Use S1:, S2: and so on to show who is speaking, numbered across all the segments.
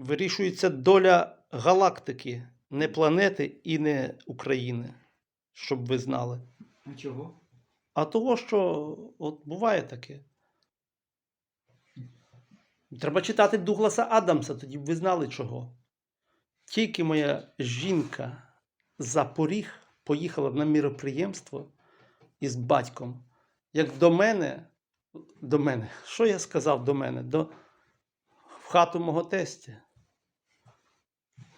S1: вирішується доля галактики, не планети і не України, щоб ви знали.
S2: А чого?
S1: А того, що от буває таке. Треба читати Дугласа Адамса, тоді б ви знали чого. Тільки моя жінка за поріг поїхала на міроприємство із батьком. Як до мене, до мене, що я сказав до мене? До, в хату мого тестя.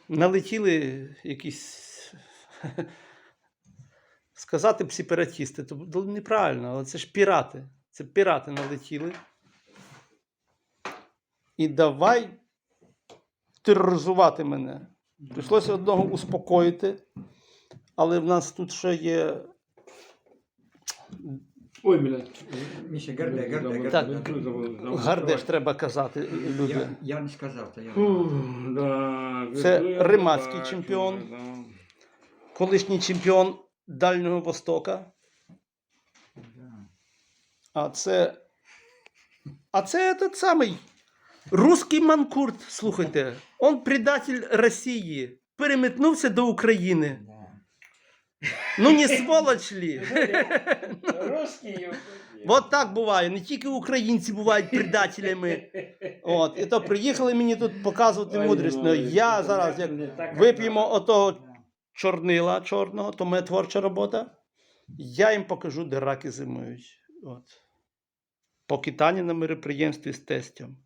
S1: Налетіли якісь. Сказати б сепаратісти, то неправильно, але це ж пірати. Це пірати налетіли. І давай тероризувати мене. Прийшлося одного успокоїти, але в нас тут ще є.
S3: Ой, блядь.
S2: Міша, гарде, гарде, гарде.
S1: Так.
S3: Так.
S1: Гардеш треба казати, люди.
S2: Я, я не сказав, то я.
S1: Це римацький чемпіон. Колишній чемпіон Дальнього Востока. А це. А це той самий русський манкурт. Слухайте, он предатель Росії. Переметнувся до України. Ну не сволоч ли?
S3: Русський.
S1: Вот так буває. Не тільки українці бувають предателями. От, і то приїхали мені тут показувати мудрість. Ну, я зараз, як вип'ємо отого чорнила чорного, то моя творча робота. Я їм покажу, де раки зимують. От. По китані на мероприємстві з тестем.